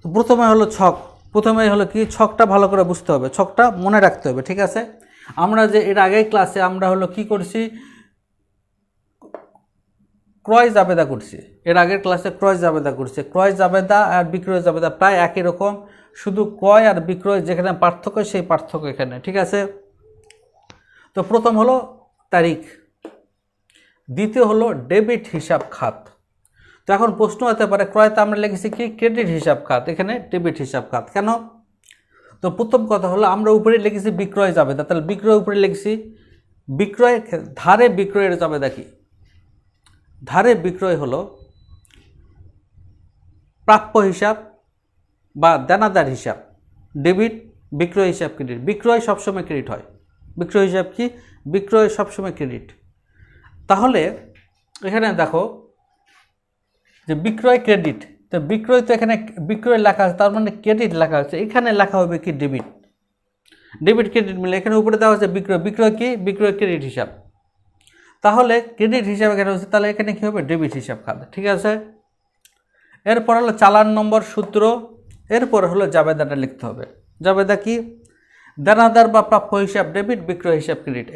তো প্রথমে হলো ছক। প্রথমে হলো কি, ছকটা ভালো করে বুঝতে হবে। ছকটা মনে রাখতে হবে, ঠিক আছে? আমরা যে এর আগের ক্লাসে আমরা হলো কি করছি? ক্রয় জাবেদা করছি। এর আগের ক্লাসে ক্রয় জাবেদা করছি। ক্রয় জাবেদা আর বিক্রয় জাবেদা প্রায় একই রকম। শুধু ক্রয় আর বিক্রয় যেখানে পার্থক্য সেই পার্থক্য এখানে, ঠিক আছে? তো প্রথম হলো তারিখ। দ্বিতীয় হলো ডেবিট হিসাব খাত। তো এখন প্রশ্ন হতে পারে ক্রয়তে আমরা লিখেছি কি? ক্রেডিট হিসাব খাত, এখানে ডেবিট হিসাব খাত। কেন? তো প্রথম কথা হলো, আমরা উপরে লিখেছি বিক্রয় জাবেদা। তাহলে বিক্রয় উপরে লিখেছি, বিক্রয় ধারে বিক্রয়ের যাবে দেখি ধারে বিক্রয় হলো প্রাপ্য হিসাব বা দেনাদার হিসাব। ডেবিট, বিক্রয় হিসাব, ক্রেডিট। বিক্রয় সবসময় ক্রেডিট হয়। বিক্রয় হিসাব কি? বিক্রয় সবসময় ক্রেডিট। তাহলে এখানে দেখো যে বিক্রয় ক্রেডিট, তো বিক্রয় তো এখানে বিক্রয় লেখা আছে, তার মানে ক্রেডিট লেখা আছে। এখানে লেখা হবে কি ডেবিট? ডেবিট, ক্রেডিট মিলে এখানে উপরে দেওয়া হচ্ছে বিক্রয়। বিক্রয় কি? বিক্রয় ক্রেডিট হিসাব। তাহলে ক্রেডিট হিসাব এখানে হচ্ছে, তাহলে এখানে কী হবে? ডেবিট হিসাব খাতে, ঠিক আছে? এরপর হলো চালান নম্বর সূত্র, এরপর হলো জাবেদাটা লিখতে হবে। জাবেদা কি? দেনাদার বা প্রাপ্য হিসাব, ডেবিট, বিক্রয় হিসাব, ক্রেডিট।